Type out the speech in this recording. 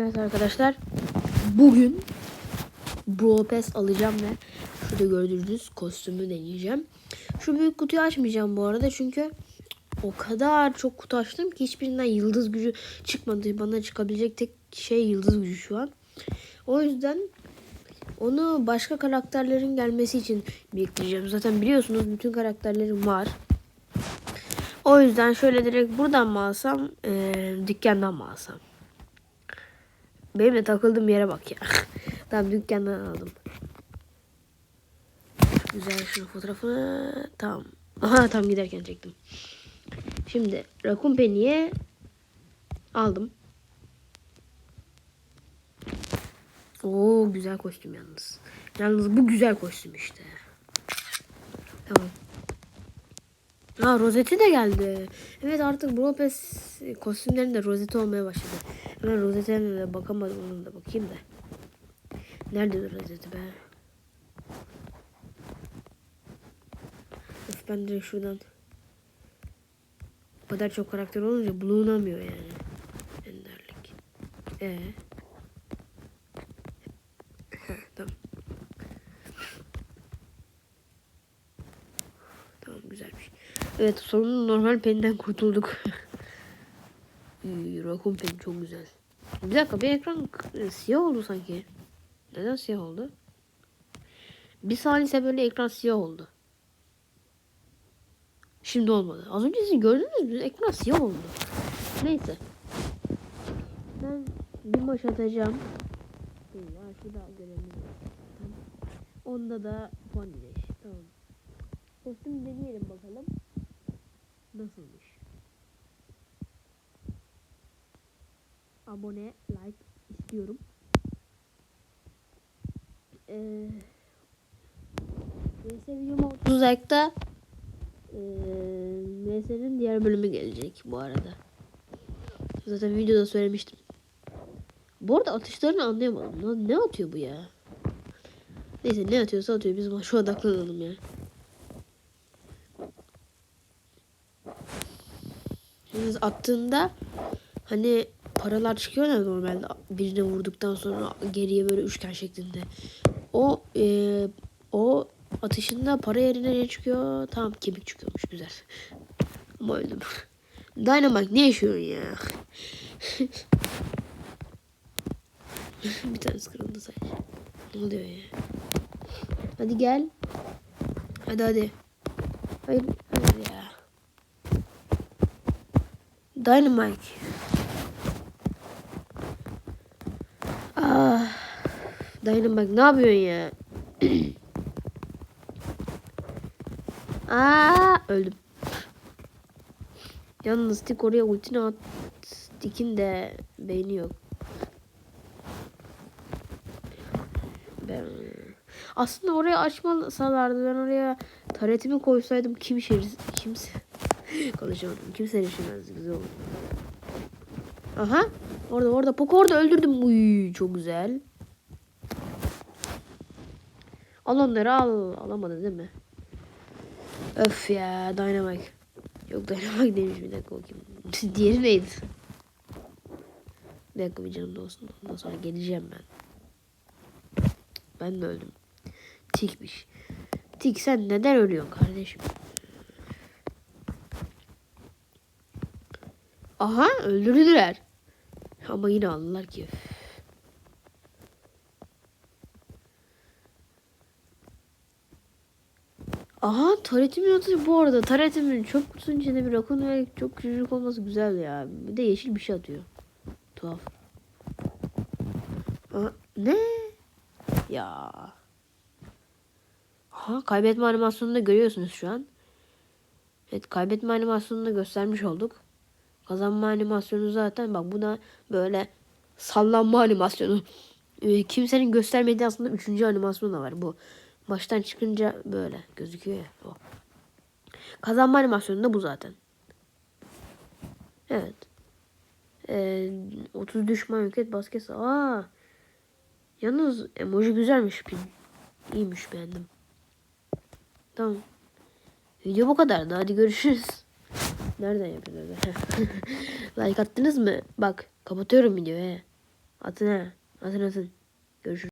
Evet arkadaşlar. Bugün Brawl Pass alacağım ve şurada gördüğünüz kostümü deneyeceğim. Şu büyük kutuyu açmayacağım bu arada çünkü o kadar çok kutu açtım ki hiçbirinden yıldız gücü çıkmadı. Bana çıkabilecek tek şey yıldız gücü şu an. O yüzden onu başka karakterlerin gelmesi için biriktireceğim. Zaten biliyorsunuz bütün karakterlerim var. O yüzden şöyle direkt buradan mı alsam, eee, dükkandan mı alsam? Benim de takıldığım yere bak ya. tamam dükkandan aldım. Güzel şunun fotoğrafını. Tamam. Aha tam giderken çektim. Şimdi Rakun Penny'e aldım. Oo güzel kostüm yalnız. Yalnız bu güzel kostüm işte. Tamam. Ha rozeti de geldi. Evet artık Brawl Pass kostümlerinde rozeti olmaya başladı. Ben rozetine de bakamadım onun da bakayım da. Nerede rozeti be? Of ben direkt şuradan. Bu kadar çok karakter olunca bulunamıyor yani. Enderlik. Ee. Heh, tamam. Tamam güzelmiş. Evet sonunda normal penden kurtulduk. Ee, Rakun pen çok güzel. Bir dakika bir ekran siyah oldu sanki. Neden siyah oldu? Bir saniye böyle ekran siyah oldu. Şimdi olmadı. Az önce siz gördünüz mü? Ekran siyah oldu. Neyse. Ben bir maç atacağım. Ya şurada görevimiz. Onda da puan. Tamam. Kostüm deneyelim bakalım. Nasılmış? Abone, like istiyorum. Ee, VS videom 30 like'da ee, diğer bölümü gelecek bu arada. Zaten videoda söylemiştim. Bu arada atışlarını anlayamadım. Ne atıyor bu ya? Neyse ne atıyorsa atıyor. Biz şu odaklanalım ya. Yalnız attığında hani paralar çıkıyor ya normalde birine vurduktan sonra geriye böyle üçgen şeklinde. O e, o atışında para yerine ne çıkıyor? Tamam kemik çıkıyormuş güzel. Ama öldüm. Dynamite ne yaşıyorsun ya? Bir tanesi kırıldı sadece. Ne oluyor ya? Hadi gel. Hadi hadi. Hayır, hayır ya. Dynamite. Ah. Dynamite ne yapıyorsun ya? Aa öldüm. Yalnız Tik oraya ultini at. Tik'in de beyni yok. Ben aslında oraya açmasalardı ben oraya taretimi koysaydım kim şer kimse konuşamadım. Kimse erişemezdi güzel oldu. Aha orada orada Poco orada öldürdüm. Uy çok güzel. Al onları al. Alamadı değil mi? Öf ya Dynamite. Yok Dynamite demiş bir dakika bakayım. Diğeri neydi? Bir dakika bir canım olsun. Ondan sonra geleceğim ben. Ben de öldüm. Tikmiş. Tik sen neden ölüyorsun kardeşim? Aha öldürdüler. Ama yine aldılar ki. Aha taretimi atıyor bu arada. Taretimin çok kutusunun içinde bir rakun ve çok küçücük olması güzel ya. Bir de yeşil bir şey atıyor. Tuhaf. Aha, ne? Ya. Ha kaybetme animasyonunu da görüyorsunuz şu an. Evet kaybetme animasyonunu da göstermiş olduk. Kazanma animasyonu zaten bak bu da böyle sallanma animasyonu. Ee, kimsenin göstermediği aslında üçüncü animasyon da var bu. Baştan çıkınca böyle gözüküyor ya o. Kazanma animasyonu da bu zaten. Evet. Ee, 30 düşman yok et basket. Aa. Yalnız emoji güzelmiş. İyiymiş beğendim. Tamam. Video bu kadardı. Hadi görüşürüz. Nereden yapıyorlar? like attınız mı? Bak kapatıyorum videoyu. Atın he. Atın atın. Görüşürüz.